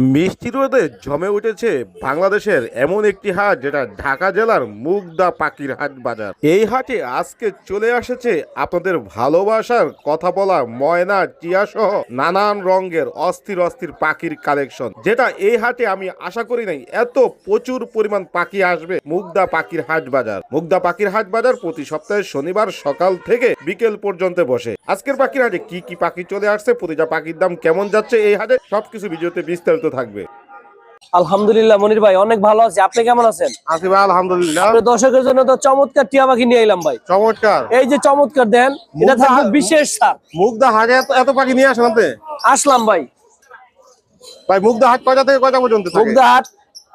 মিষ্টি রোদে জমে উঠেছে বাংলাদেশের এমন একটি হাট, যেটা ঢাকা জেলার মুগদা পাখির হাট বাজার। এই হাটে আজকে চলে এসেছে আপনাদের ভালোবাসার কথা বলা ময়না টিয়া সহ নানান রঙের অস্থির অস্থির পাখির কালেকশন, যেটা এই হাটে আমি আশা করি নাই, এত প্রচুর পরিমাণ পাখি আসবে মুগদা পাখির হাট বাজার। মুগদা পাখির হাট বাজার প্রতি সপ্তাহে শনিবার সকাল থেকে বিকেল পর্যন্ত বসে। আজকের পাখির হাটে কি কি পাখি চলে আসছে, প্রতিটা পাখির দাম কেমন যাচ্ছে এই হাটে সবকিছু ভিডিওতে বিস্তারিত থাকবে। আলহামদুলিল্লাহ মনির ভাই অনেক ভালো আছে। আপনি কেমন আছেন? আসি ভাই আলহামদুলিল্লাহ। আপনি দর্শকের জন্য তো চমৎকার টিয়া পাখি নিয়ে এলাম ভাই। চমৎকার। এই যে চমৎকার দেন এটা থাকবে বিশেষ সার। মুগদা হাটে এত পাখি নিয়ে আসেন আপনি? আসলাম ভাই। ভাই মুগদা হাট কয়টা থেকে কয়টা পর্যন্ত থাকে? মুগদা হাট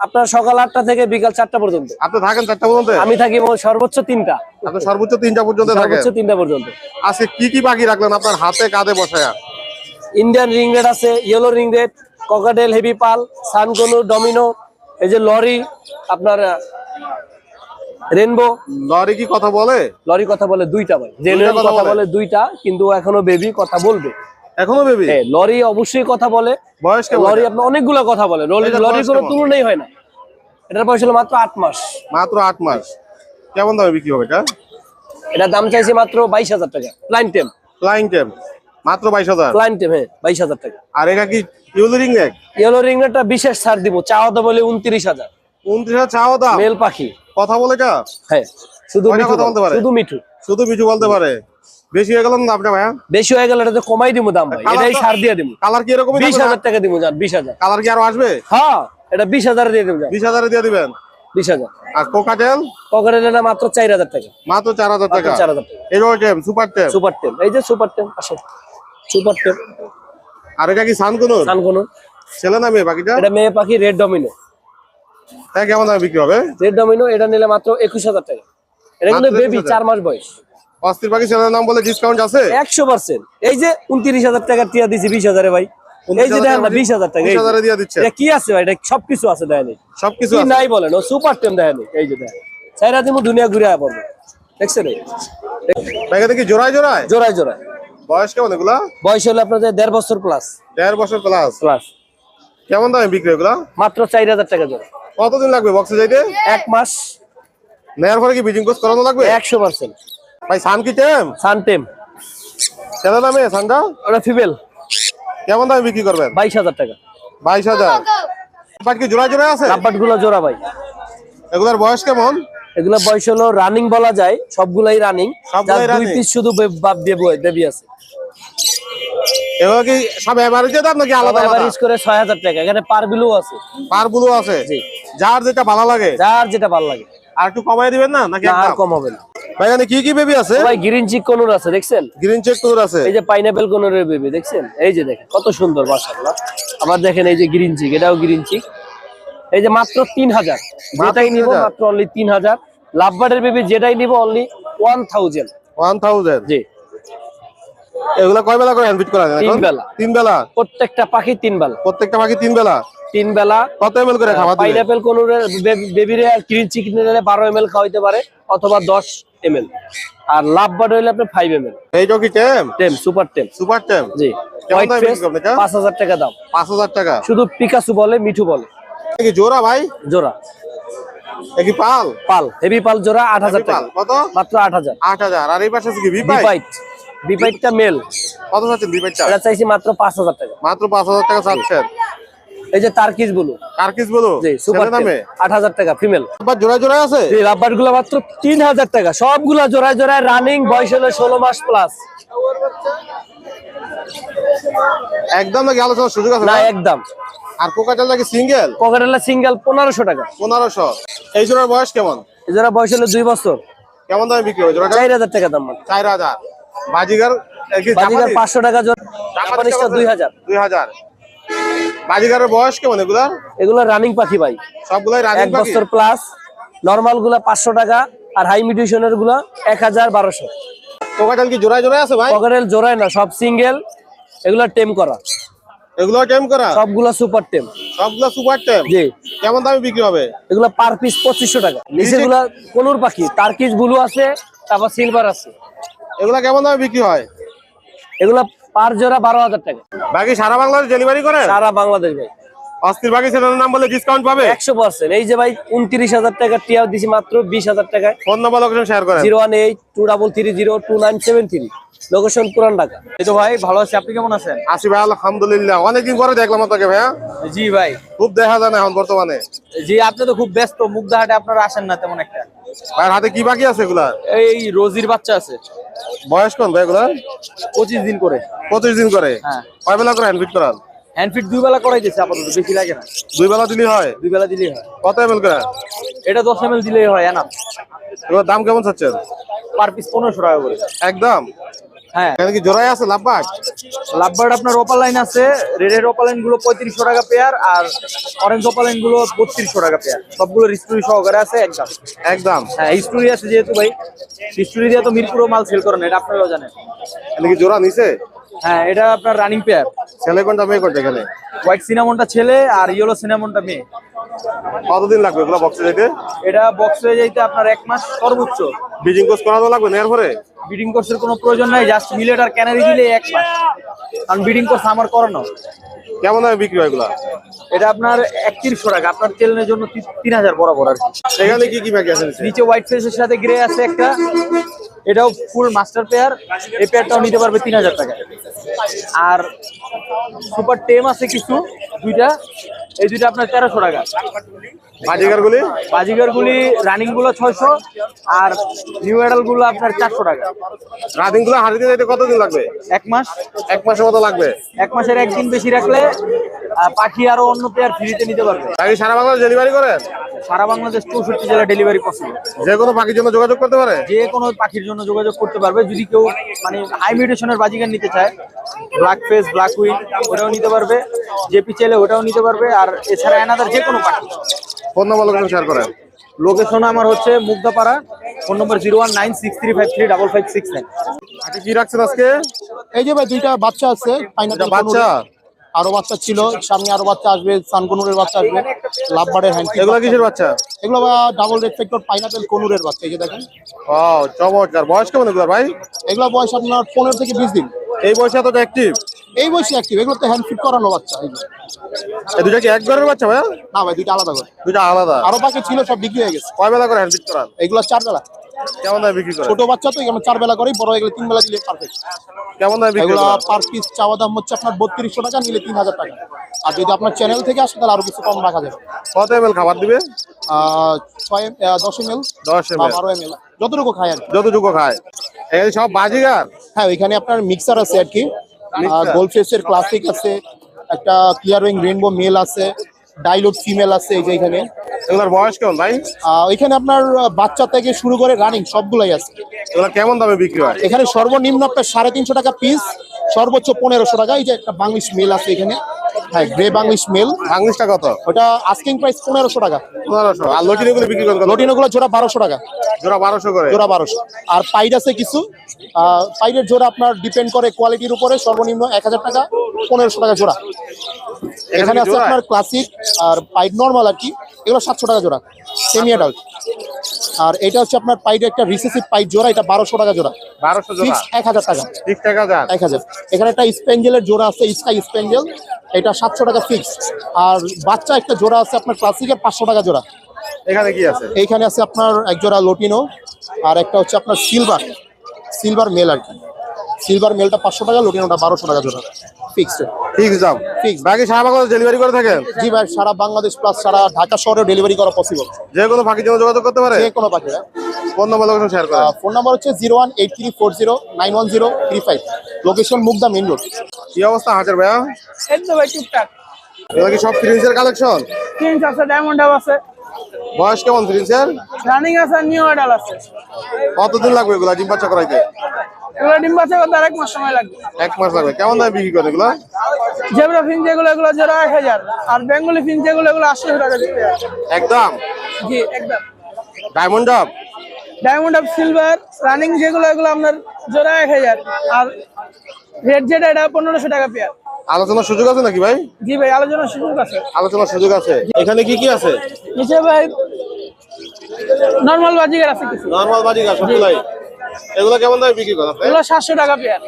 আপনার সকাল আটটা থেকে বিকাল চারটা পর্যন্ত। আপনি থাকেন চারটা পর্যন্ত? আমি থাকি সর্বোচ্চ তিনটা। আপনি সর্বোচ্চ তিনটা পর্যন্ত থাকেন? সর্বোচ্চ তিনটা পর্যন্ত। আজকে কি কি পাখি রাখলেন আপনার হাতে কাঁধে বসায়া? ইন্ডিয়ান রিং রেড আছে yellow ring red cockatiel heavy pearl sun conure domino এই যে লরি আপনার রেনবো লরি কি কথা বলে? লরি কথা বলে দুইটা ভাই। জেনুইন কথা বলে? দুইটা কিন্তু এখনও বেবি কথা বলবে। এখনও বেবি হ্যাঁ লরি অবশ্যই কথা বলে। বয়স কেমন? লরি আপনার অনেকগুলো কথা বলে। লরি লরির বয়স কোনো? তুলনাই হয় না। এটার বয়স হলো মাত্র আট মাস। মাত্র আট মাস। কেমন দামে বিক্রি হবে এটা? এটার দাম চাইছে মাত্র বাইশ হাজার টাকা। প্লাইন টেম ফ্লাইং টেম মাত্র বাইশ হাজার? হ্যাঁ বাইশ হাজার টাকা। আর এটা কি ইউলিরিং নেক? ইয়েলো রিংটা বিশেষ ছাড় দিব চাওয়া দাম বলে উনত্রিশ হাজার। উনত্রিশ হাজার চাও দাম? মেল পাখি। কথা বলে এটা হ্যাঁ শুধু মিঠু বলতে পারে? শুধু মিঠু। শুধু কিছু বলতে পারে? বেশি হয়ে গেল না আপনি ভাইয়া? বেশি হয়ে গেলে এটাতে কমাই দিব দাম ভাই এটাই ছাড় দিয়ে দিব কালার কি এরকম বিশ হাজার টাকা দিব যান বিশ হাজার। কালার কি আরও আসবে? হ্যাঁ এটা বিশ হাজার দিয়ে দিব যান বিশ হাজারে দিয়ে দিবেন? বিশ হাজার। আর কোকাটেল এটা মাত্র চার হাজার টাকা। মাত্র চার হাজার মাত্র টাকা। চার হাজার টাকা। এরো টেম সুপার টেম সুপার টেম এই যে সুপার টেম আসে সুপার আর এটা কি সানকুনুর? সানকোনো ছেলে না মেয়ে বাকিটা? এটা মেয়ে পাখি রেড ডমিনো। তাই কেমন দামে বিক্রি হবে? রেড ডমিনো এটা নিলে মাত্র একুশ হাজার টাকা। এটা কিন্তু বেবি চার মাস বয়স। অস্থির পাখি ছেলের নাম বলে ডিসকাউন্ট আছে? একশো পার্সেন্ট এই যে উনত্রিশ হাজার টাকা টিয়া দিছি বিশ হাজারে ভাই। এই যে দেখেন না বিশ হাজার টাকা। এই যে। 20,000 দিয়ে দিচ্ছে। এটা কি আছে ভাই? এটা সবকিছু আছে দেখেন। সবকিছু নাই বলেন ও সুপার টেম দেখেন এই। এই যে দেখেন। চাইরা দিমু দুনিয়া ঘুরে পড়বে। দেখছেন জোড়ায় জোড়ায়? জোড়ায় জোড়ায়। বয়স কেমন এগুলা? বয়স হলো আপনাদের দেড় বছর প্লাস দেড় বছর প্লাস প্লাস কেমন দামে বিক্রি এগুলা? মাত্র চার হাজার টাকা জোড়া। কতদিন লাগবে বক্সে যাইতে? এক মাস। নেয়ার পরে কি বিজিং কোর্স করানো লাগবে? একশো পার্সেন্ট। ভাই সান কি টেম? সান টেম। ছেলে নামে সানটা? ওটা ফিমেল কেমন দামে বিক্রি করবেন? বাইশ হাজার টাকা। বাইশ হাজার। কি আছে? গুলো জোড়া ভাই। এগুলার বয়স কেমন? এগুলো বয়স হলো রানিং বলা যায়। সবগুলাই রানিং দুই? পিস শুধু বেবি আছে। এগুলো কি সব এভারেজে দাম নাকি আলাদা এভারেজ করে ছয় হাজার টাকা। এখানে পার বিলও আছে। পার আছে? জি। যার যেটা ভালো লাগে? যার যেটা ভালো লাগে। আর একটু কমাই দিবেন না? নাকি আর? কম হবে না। ভাই এখানে কি কি বেবি আছে? ভাই গ্রিন চিক কোনুর আছে দেখছেন? গ্রিন চেক কুকুর আছে। এই যে পাইনাপেল কোনুরের বেবি দেখছেন? এই যে দেখেন কত সুন্দর মাশাআল্লাহ। আবার দেখেন এই যে গ্রিন চিক এটাও গ্রিন চিক এই যে মাত্র তিন হাজার। যেটাই নিব মাত্র অনলি তিন হাজার। লাভবার্ডের বেবি যেটাই নিব only one thousand one thousand জি। এগুলা কয় বেলা করে হ্যান্ড করা যায় তিন বেলা। তিন বেলা? প্রত্যেকটা পাখি তিন বেলা। প্রত্যেকটা পাখি তিন বেলা? তিন বেলা। কত এমএল করে খাবার পাইনাপেল কোনুরের বেবিরে আর গ্রিন চিকেন বারো এম এল খাওয়াইতে পারে অথবা দশ এম এল আর লাভবার্ড হইলে আপনি ফাইভ এম এল এইটা কি টেম টেম সুপার টেম সুপার টেম জি? পাঁচ হাজার টাকা দাম। পাঁচ হাজার টাকা? শুধু পিকাসু বলে মিঠু বলে। জোড়া ভাই? জোড়া। কি পাল? পাল হেভি পাল জোড়া আট হাজার টাকা। কত? মাত্র আট হাজার। আট হাজার। আর এই পাশে কি বিপাইট বিপাইটটা মেল কত চাচ্ছেন বিপাইটটা এটা চাইছি মাত্র 5000 টাকা। মাত্র 5000 টাকা চাচ্ছেন? এই যে বলো বলো জি সুপার 8000 টাকা ফিমেল জোড়া জোড়া আছে? জি মাত্র 3000 টাকা। জোড়া জোড়া রানিং বয়স হলো 16 মাস প্লাস একদম সুযোগ আছে না একদম। আর কোকাটেল নাকি সিঙ্গেল কোকাটেলা সিঙ্গেল 1500 টাকা। 1500 এই জোড়ার বয়স কেমন? এই জোড়ার বয়স হলো 2 বছর। কেমন দামে বিক্রি হবে জোড়াটা? 4000 টাকা দাম 4000 বাজিগার বাজিগার পাঁচশো টাকা জাপানিজটা দুই হাজার বাজিগারের বয়স কেমন এগুলা এগুলা রানিং পাখি ভাই। সবগুলাই রানিং এক বছর প্লাস নর্মালগুলা পাঁচশো টাকা আর হাই মিডিউশনেরগুলা এক হাজার বারোশো। কোকাটেল কি জোড়ায় জোড়ায় আছে ভাই? কোকাটেল জোড়ায় না সব সিঙ্গেল এগুলা টেম করা। এগুলা টেম করা? সবগুলা সুপার টেম সবগুলা সুপার টেম জি। কেমন দামে বিক্রি হবে? এগুলা পার পিস পঁচিশশো টাকা। নিচেগুলা কোনোর পাখি তার্কিশ ব্লু আছে তারপর সিলভার আছে। এগুলা কেমন দামে বিক্রি হয়? এগুলা পার জোড়া বারো হাজার টাকা। বাকি সারা বাংলাদেশ ডেলিভারি করে? সারা বাংলাদেশ ভাই। অস্থির বাকি ছেলের নাম বলে ডিসকাউন্ট পাবে? একশো পার্সেন্ট এই যে ভাই উনত্রিশ হাজার টাকা টিয়া দিছি মাত্র বিশ হাজার টাকায়। ফোন নাম্বার লোকেশন শেয়ার করেন। Zero one eight two double three zero two nine seven three. Location Puran Dhaka. এই তো ভাই ভালো আছি। আপনি কেমন আছেন? আসি ভাই আলহামদুলিল্লাহ। অনেকদিন পরে দেখলাম আপনাকে ভাইয়া। জি ভাই। খুব দেখা যায় না এখন বর্তমানে। জি আপনি তো খুব ব্যস্ত মুগদাহাটে আপনারা আসেন না তেমন একটা। ভাইয়ের হাতে কি বাকি আছে এগুলা? এই রোজির বাচ্চা আছে। বয়স কোন ভাই এগুলা পঁচিশ দিন করে। পঁচিশ দিন করে? হ্যাঁ। কয় বেলা করে হ্যান্ড করান? হ্যান্ডফিট দুই বেলা করাই দিয়েছে আপাতত বেশি লাগে না। দুই বেলা দিলেই হয়? দুই বেলা দিলেই হয়। কত এমএল করে? এটা দশ দিলেই হয় এবার দাম কেমন চাচ্ছেন? পার পিস পনেরোশো টাকা করে। একদম? হ্যাঁ। কি জোড়াই আছে লাভবার্ড? আপনার ওপার লাইন আছে রেডের ওপার লাইনগুলো পঁয়ত্রিশশো টাকা পেয়ার আর অরেঞ্জ ওপার লাইনগুলো বত্রিশশো টাকা পেয়ার সবগুলো হিস্টোরি সহকারে আছে একদম। একদম। হ্যাঁ হিস্টোরি আছে যেহেতু ভাই। হিস্টোরি দিয়ে তো মিরপুরও মাল সেল করেন এটা আপনারাও জানেন। এখানে কি জোড়া নিছে? হ্যাঁ এটা আপনার রানিং পেয়ার ছেলে কোনটা মেয়ে কোনটা এখানে? হোয়াইট সিনামনটা ছেলে আর ইয়েলো সিনামনটা মেয়ে। কতদিন লাগবে এগুলো বক্সে যেতে এটা বক্স যাইতে আপনার এক মাস সর্বোচ্চ। বিজিং কোর্স করানো লাগবে নেয়ার পরে বিডিং কোর্সের কোনো প্রয়োজন নাই জাস্ট মিলেট আর ক্যানারি দিলে এক মাস। কারণ বিডিং কোর্স আমার করানো। কেমন দামে বিক্রি হয় এগুলা? এটা আপনার একত্রিশশো টাকা আপনার চ্যানেলের জন্য তিন হাজার বরাবর আর কি। এখানে কি কি বাকি আছে নিচে? নিচে হোয়াইট ফেসের সাথে গ্রে আছে একটা। এটাও ফুল মাস্টার পেয়ার এই পেয়ারটাও নিতে পারবে তিন হাজার টাকা আর সুপার টেম আছে কিছু দুইটা। এই দুইটা আপনার তেরোশো টাকা। বাজিগারগুলি? গুলি রানিংগুলো গুলি রানিংগুলো ছয়শো আর নিউ এডালগুলো আপনার চারশো টাকা। রানিংগুলো হাঁটিতে যেতে কতদিন লাগবে? এক মাস। এক মাসের মতো লাগবে। এক মাসের একদিন বেশি রাখলে পাখি আরও অন্য পেয়ার ফ্রিতে নিতে পারবে। বাকি সারা বাংলা ডেলিভারি করেন সারা বাংলাদেশ চৌষট্টি জেলা ডেলিভারি পসিবল যে কোনো পাখির জন্য যোগাযোগ করতে পারে? যে কোনো পাখির জন্য যোগাযোগ করতে পারবে। যদি কেউ মানে হাই মিউটেশনের বাজিগার নিতে চায় ব্ল্যাক ফেস ব্ল্যাক উইং ওটাও নিতে পারবে। জেপি চাইলে ওটাও নিতে পারবে। আর এছাড়া এনাদার যে কোনো পাখি। ফোন নাম্বার লোকেশন শেয়ার করেন। লোকেশন আমার হচ্ছে Mugdapara phone number zero one nine six three five three double five six nine কি রাখছেন আজকে? এই যে ভাই দুইটা বাচ্চা আছে বাচ্চা? আরও বাচ্চা ছিল সামনে আরও বাচ্চা আসবে সানকনুরের বাচ্চা আসবে লাভবার্ডের হ্যান্ড এগুলো কিসের বাচ্চা? এগুলো ডাবল রেড রেফ্লেক্টর পাইনাপেল কনুরের বাচ্চা এই যে দেখেন। ও চমৎকার। বয়স কেমন এগুলো ভাই? এগুলো বয়স আপনার পনেরো থেকে বিশ দিন। এই বয়সে এতটা অ্যাক্টিভ এই বয়সে অ্যাক্টিভ এগুলো তো হ্যান্ড ফিট করানো বাচ্চা এই দুটা কি এক ঘরের বাচ্চা ভাই না ভাই দুইটা আলাদা করে। দুটা আলাদা। আরও বাকি ছিল সব বিক্রি হয়ে গেছে। কয় বেলা করে হ্যান্ড ফিট করান? এগুলো চার বেলা। কেমন দামে বিক্রি করেন? ছোট বাচ্চা তো এগুলো চার বেলা করে বড় এগুলো তিন বেলা দিলে পারফেক্ট কেমন দামে বিক্রি করেন? পার পিস চাওয়া দাম হচ্ছে আপনার বত্রিশশো টাকা নিলে তিন হাজার টাকা। আর যদি আপনার চ্যানেল থেকে আসে তাহলে আরও কিছু কম রাখা যাবে। কত এমএল খাবার দিবে? ছয় দশ এম এল দশ এমএল বারো এম এল। যতটুকু খায় আর যতটুকু খায়। এই সব বাজিগার? হ্যাঁ ওইখানে আপনার মিক্সার আছে আর কি? গোল্ড ফেসের ক্লাসিক আছে একটা ক্লিয়ার উইং রেইনবো মেল আছে ডাইলোড ফিমেল আছে এই যে এখানে। এগুলোর বয়স কেমন ভাই? এখানে আপনার বাচ্চা থেকে শুরু করে রানিং সবগুলাই আছে। এগুলো কেমন দামে বিক্রি হয়? এখানে সর্বনিম্ন আপনার সাড়ে তিনশো টাকা পিস সর্বোচ্চ পনেরোশো টাকা। এই যে একটা বাংলিশ মেল আছে এখানে। হ্যাঁ গ্রে বাংলিশ মেল বাংলিশটা কত? ওটা আস্কিং প্রাইস পনেরোশো টাকা। পনেরোশো। আর লটিন এগুলো বিক্রি করেন কত? লটিনো গুলো জোড়া বারোশো টাকা। জোড়া বারোশো করে। জোড়া বারোশো। আর পাইড আছে কিছু? পাইডের জোড়া আপনার ডিপেন্ড করে কোয়ালিটির উপরে সর্বনিম্ন এক হাজার টাকা পনেরোশো টাকা জোড়া। এখানে আছে আপনার ক্লাসিক আর পাইড নর্মাল আর কি। এগুলো সাতশো টাকা জোড়া। সেমি অ্যাডাল্ট আর এটা হচ্ছে আপনার পাইপ একটা রিসেসিভ পাইপ জোড়া এটা বারোশো টাকা জোড়া। বারোশো জোড়া। এক হাজার টাকা। এক হাজার। এখানে একটা স্পেঞ্জেলের জোড়া আছে স্কাই স্পেঞ্জেল এটা সাতশো টাকা ফিক্স আর বাচ্চা একটা জোড়া আছে আপনার ক্লাসিকের পাঁচশো টাকা জোড়া। এখানে কি আছে? এইখানে আছে আপনার এক জোড়া লোটিনো আর একটা হচ্ছে আপনার সিলভার সিলভার মেল আর কি। সিলভার মেলটা পাঁচশো টাকা লোটিনোটা বারোশো টাকা জোড়া। ফিক্সড ঠিক দাম? Fixed. বাকি সারা বাংলাদেশ ডেলিভারি করে থাকেন? জি ভাই সারা বাংলাদেশ প্লাস সারা ঢাকা শহরেও ডেলিভারি করা পসিবল যে কোনো ফাঁকির জন্য যোগাযোগ করতে পারে? যে কোনো পাখি ফোন নাম্বার লোকেশন শেয়ার করেন। ফোন নাম্বার হচ্ছে zero one eight three four zero nine one zero three five. Location Mugda main road কি অবস্থা হাজার ভাইয়া? ভাই টুকটাক। এগুলো কি সব ফ্রিন্সের কালেকশন প্রিন্স আছে ডায়মন্ড আছে। বয়স কেমন ফ্রিন্সের রানিং আছে নিউ এডাল আছে। কতদিন লাগবে এগুলো ডিম বাচ্চা করাইতে? এগুলো ডিম বাচ্চা করতে আর এক মাস সময় লাগবে। এক মাস লাগবে। কেমন দামে বিক্রি করে এগুলো? জেব্রা ফিন যেগুলো এগুলো জোড়া এক হাজার। আর বেঙ্গলি ফিন যেগুলো এগুলো আশি টাকা দিতে একদম? জি একদম। ডায়মন্ড ডাব ডায়মন্ড অফ সিলভার রানিং যেগুলো এগুলো আপনার জোড়া এক হাজার। আর রেড যেটা এটা পনেরোশো টাকা পেয়ার আলোচনার সুযোগ আছে নাকি ভাই? জি ভাই আলোচনার সুযোগ আছে। আলোচনার সুযোগ আছে। এখানে কি কি আছে? নিচে ভাই নর্মাল বাজিগার আছে কিছু। নর্মাল বাজিকা সবগুলাই। এগুলো কেমন দামে বিক্রি আপনি এগুলো সাতশো টাকা পেয়ার।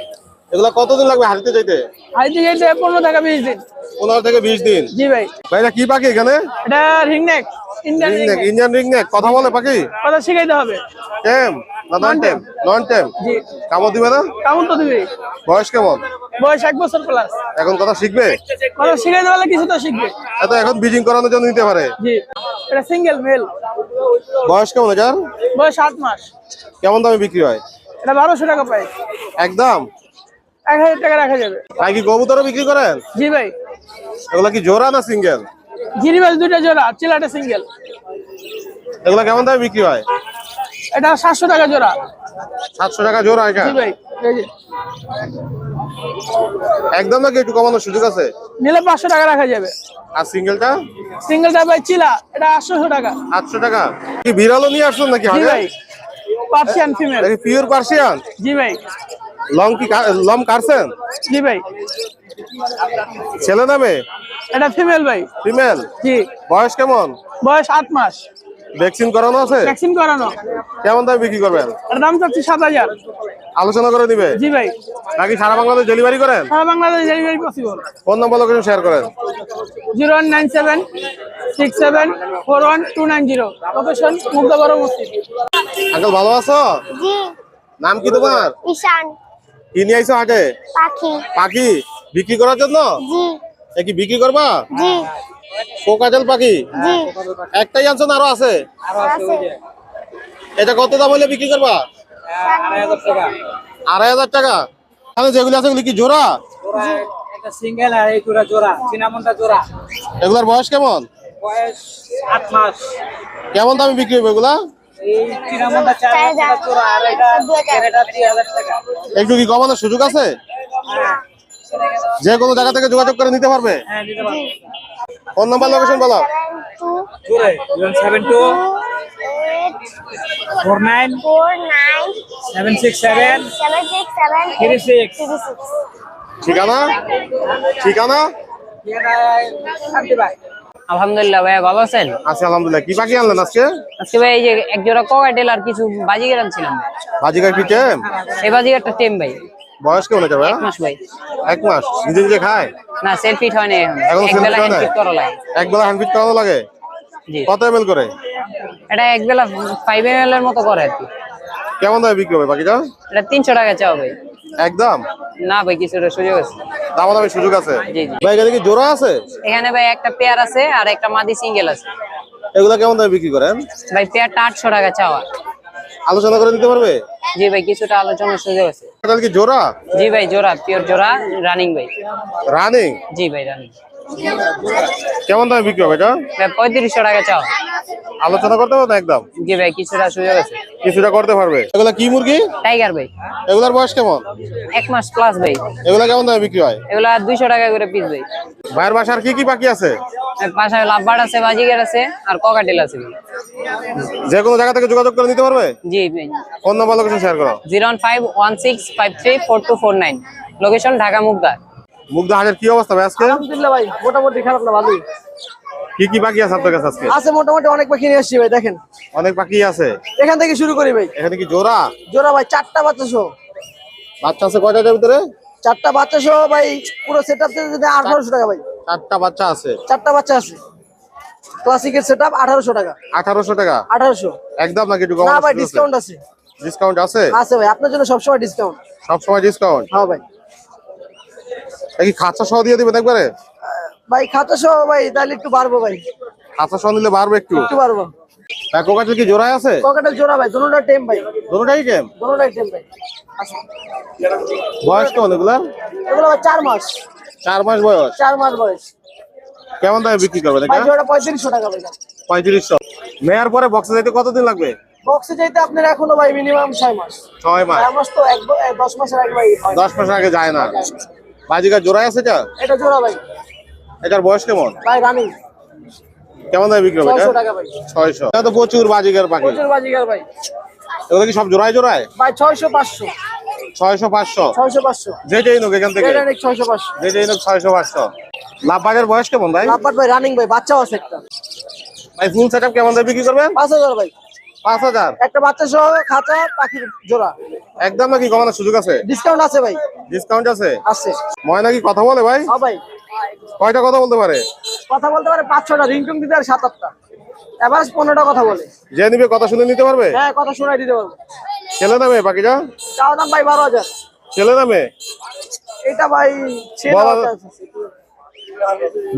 এগুলা কতদিন লাগবে হারিতে যাইতে? আই যাইতে এটা পনেরো টাকা বিশ দিন। পনেরো থেকে বিশ দিন। জি ভাই। ভাই এটা কি পাখি এখানে? এটা ringneck Indian ringneck Indian ringneck কথা বলে পাখি? কথা শিখাইতে হবে। টেম না নন টেম নন টেম জি। কামড় দিবে না? কেমন তো দিবি বয়স কেমন? বয়স এক বছর প্লাস এখন কথা শিখবে? কথা শিখাইতে পারলে কিছু তো শিখবে। এত এখন বিজিং করানোর জন্য নিতে পারে। জি। এটা সিঙ্গেল মেল বয়স কেমন এটার? বয়স সাত মাস। কেমন দামে বিক্রি হয়? এটা বারোশো টাকা পাই একদম? এক হাজার টাকা রাখা যাবে। ভাই কি কবুতরও বিক্রি করেন? জি ভাই। এগুলা কি জোড়া না সিঙ্গেল গিরিবাজ দুইটা জোড়া চিলাটা সিঙ্গেল এগুলা কেমন দামে বিক্রি হয়? এটা সাতশো টাকা জোড়া। সাতশো টাকা জোড়া এটা? জি ভাই এই যে। একদম নাকি একটু কমানোর সুযোগ আছে? নিলে পাঁচশো টাকা রাখা যাবে। আর সিঙ্গেলটা? সিঙ্গেলটা ভাই চিলা এটা আটশো টাকা। আটশো টাকা। কি বিড়ালও নিয়ে আসছেন নাকি ভাই পার্সিয়ান ফিমেল। Pure Persian? জি ভাই। লং কি লম কাটছেন? জি ভাই। ছেলে নামে এটা ফিমেল ভাই। ফিমেল? জি। বয়স কেমন? বয়স আট মাস। ভ্যাকসিন করানো আছে? ভ্যাকসিন করানো। কেমন দামে বিক্রি করবেন? এর দাম চাচ্ছি সাত হাজার। আলোচনা করে দিবে? জি ভাই। নাকি সারা বাংলাদেশ ডেলিভারি করেন? সারা Bangladesh delivery possible phone number location share করেন। Zero one nine seven six seven four one two nine zero. Location মুগ্ধবড় মসজিদ। আঙ্কেল ভালো আছো? জি। নাম কি তোমার? ঈশান। কি নিয়ে আইছো হাটে? পাখি। পাখি? বিক্রি করার জন্য? জি। এ কি বিক্রি করবা? জি। কোকাজল পাখি? জি। একটাই আনছো না আরও আছে? আরও আছে। এটা কত দাম হলে বিক্রি করবা? আড়াই হাজার টাকা? তাহলে যেগুলো আছে ওগুলো কি জোড়া? একটা সিঙ্গেল আর এই দুটা জোড়া চিনামনটা জোড়া। এগুলার বয়স কেমন? বয়স আট মাস। কেমন দামে বিক্রি হবে এগুলা? একটু কি কমানোর সুযোগ আছে? যে কোনো জায়গা থেকে যোগাযোগ করে নিতে পারবে? হ্যাঁ ফোন নাম্বার লোকেশন বলো। Seven two four nine four nine seven six seven seven six seven three six three six ঠিকানা? ঠিকানা? আলহামদুলিল্লাহ ভাইয়া ভালো আছেন? আছে আলহামদুলিল্লাহ। কি পাখি আনলেন আজকে? আজকে ভাই এই যে এক জোড়া ককাটেল আর কিছু বাজিগার আনছিলাম। বাজিকার কি টেম? এই বাজিগারটা টেম ভাই। বয়স কেমন ভাইয়া? এক মাস ভাই। এক মাস। নিজে নিজে খায়? না সেলফিট হয় না এখন এখন এক বেলা হয় না? করা লাগে। এক বেলা হ্যান্ড ফিট করানো লাগে? জি। কত এম করে? এটা এক বেলা ফাইভ এম এর মতো করে আর কি। কেমন দামে বিক্রি হবে পাখিটা এটা তিনশো টাকা চাও ভাই। একদম? না ভাই কিছুটা সুযোগ আছে। দাম দামে সুযোগ আছে? জি জি। ভাই এখানে কি জোড়া আছে? এখানে ভাই একটা পেয়ার আছে আর একটা মাদি সিঙ্গেল আছে। এগুলা কেমন দামে বিক্রি করেন? ভাই পেয়ারটা আটশো টাকা চাওয়া। আলোচনা করে দিতে পারবে? জি ভাই কিছুটা আলোচনার সুযোগ আছে। এটা কি জোড়া? জি ভাই জোড়া পিওর জোড়া রানিং ভাই। রানিং জি ভাই রানিং কেমন দামে বিক্রি হবে এটা? ভাই পঁয়ত্রিশশো টাকা চাও। আলোচনা করতে পারবে না একদম। জি ভাই কিছুটা সুযোগ আছে। কিছুটা করতে পারবে। এগুলা কি মুরগি? টাইগার ভাই। এগুলার বয়স কেমন? এক মাস প্লাস ভাই। এগুলা কেমন দামে বিক্রি হয়? এগুলা দুইশো টাকা করে পিস ভাই। ভাইয়ের বাসার কি কি পাখি আছে? পাশে লাভবার্ড আছে বাজিগার আছে আর ককাটেল আছে যে কোনো জায়গা থেকে যোগাযোগ করে নিতে পারবে? জি ভাই। ফোন নাম্বার লোকেশন শেয়ার করো। Zero one five one six five three four two four nine. Location Dhaka Mugda. Mugda হাটের কি অবস্থা ভাই আজকে? আলহামদুলিল্লাহ ভাই মোটামুটি খারাপ না ভালোই। কি কি পাখি আছে আপনার কাছে আজকে? আছে মোটামুটি অনেক পাখি নিয়ে আসছি ভাই দেখেন। অনেক পাখি আছে? এখান থেকে শুরু করি ভাই। এখানে কি জোড়া? জোড়া ভাই চারটা বাচ্চা সহ। বাচ্চা আছে কয়টার ভিতরে? চারটা বাচ্চা সহ ভাই পুরো সেট আপ আঠারোশো টাকা ভাই। চারটা বাচ্চা আছে। চারটা বাচ্চা আছে। ক্লাসিকের সেট আপ আঠারোশো টাকা। আঠারোশো টাকা? আঠারোশো। একদম নাকি একটু না ভাই ডিসকাউন্ট আছে? ডিসকাউন্ট আছে। আছে? ভাই আপনার জন্য সবসময় ডিসকাউন্ট সব সময় ডিসকাউন্ট হ্যাঁ ভাই। কি খাঁচা সহ দিয়ে দিবেন একবারে? ভাই খাতা সহ ভাই তাহলে একটু বাড়বো ভাই। খাঁচা সহ নিলে বাড়বে একটু? একটু বাড়বো। কোকাটেল কি জোড়ায় আছে? জোড়া ভাই দুটোটা টেম ভাই। দুটোটাই কেম দুটোটাই টেম ভাই। বয়স কেমন এগুলা? এগুলো চার মাস। চার মাস বয়স? চার মাস বয়স। কেমন দামে বিক্রি এটা? জোড়া টাকা ভাই। নেয়ার পরে বক্সে যাইতে কতদিন লাগবে? বক্সে যাইতে আপনার এখনও ভাই মিনিমাম ছয় মাস। ছয় মাস। ছয় মাস তো এক ব- এক দশ মাসের আগে ভাই মাসের আগে যায় না। বাজিকার জোড়ায় আছে এটা? এটা জোড়া ভাই। এটার বয়স কেমন? ভাই রানিং কেমন দামে বিক্রি হবে ছয়শো এটা টাকা ভাই। ছয়শো। এটা তো প্রচুর বাজিকার পাখি। প্রচুর বাজিকার ভাই। এগুলো কি সব জোড়ায় জোড়ায়? ভাই ছয়শো পাঁচশো। ছয়শো পাঁচশো। ছয়শো পাঁচশো। যেটাই নোক এখান থেকে। অনেক ছয়শো পাঁচশো। যেটাই নোক ছয়শো পাঁচশো। লাভবাগের বয়স কেমন ভাই? লাভবাট ভাই রানিং ভাই বাচ্চাও আছে একটা। ভাই ফুল সেট কেমন দামে বিক্রি করবেন? পাঁচ হাজার ভাই। পাঁচ হাজার। একটা বাচ্চা সহ খাঁচা পাখির জোড়া। একদম নাকি কমানোর সুযোগ আছে? ডিসকাউন্ট আছে ভাই। ডিসকাউন্ট আছে? আছে। ময়না কি কথা বলে ভাই? হ্যাঁ ভাই। কয়টা কথা বলতে পারে? কথা বলতে পারে পাঁচ ছটা রিংটুং দিতে আর সাত আটটা। এভারেজ পনেরোটা কথা বলে। যে নিবে কথা শুনে নিতে পারবে? হ্যাঁ কথা শোনাই দিতে পারব। ছেলে না মেয়ে পাখিটা চাওয়া দাম ভাই বারো হাজার। ছেলে না মেয়ে? এটা ভাই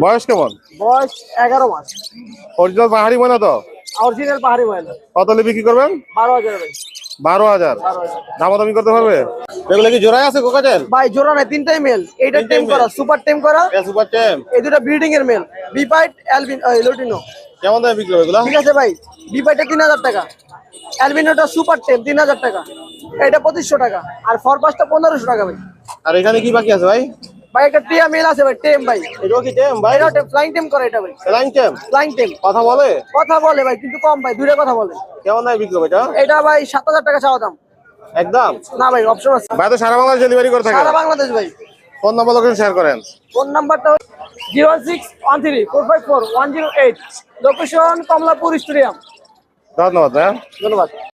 বয়স কেমন? বয়স এগারো মাস। অরিজিনাল পাহাড়ি ময়না তো? অরিজিনাল পাহাড়ি ময়না। কত বিক্রি করবেন? বারো হাজার ভাই বারো হাজার। হাজার। দামাদামি করতে পারবে? এগুলো কি জোড়ায় আছে কোকাটেল ভাই জোড়া নাই তিনটাই মেল এইটা টেম করা সুপার টেম করা। সুপার টেম এই দুটা ব্রিডিং এর মেল বিপাইট অ্যালবিন লোটিনো কেমন দামে বিক্রি হবে এগুলো? ঠিক আছে ভাই বিপাইটা তিন হাজার টাকা। অ্যালবিনোটা সুপার টেম তিন হাজার টাকা। এটা পঁচিশশো টাকা। আর ফরপাসটা পনেরোশো টাকা ভাই। আর এখানে কি বাকি আছে ভাই? ভাই একটা টিয়া মেল আছে ভাই টেম ভাই। এটাও কি টেম ভাই? ফ্লাইং টেম করে এটা ভাই। সেলাইন টেম ফ্লাইং টেম কথা বলে? কথা বলে ভাই কিন্তু কম ভাই দুইটা কথা বলে। কেমন দামে বিক্রি এটা? ভাই টাকা চাওয়া দাম। একদম? না ভাই অপশন আছে। ভাই তো সারা বাংলাদেশ ডেলিভারি করে থাকে। সারা বাংলাদেশ ভাই। ফোন নাম্বার লোকেশন শেয়ার করেন। ফোন নাম্বারটা zero six one three four five four one zero eight. Location Kamalapur stadium. ধন্যবাদ ভাই। ধন্যবাদ।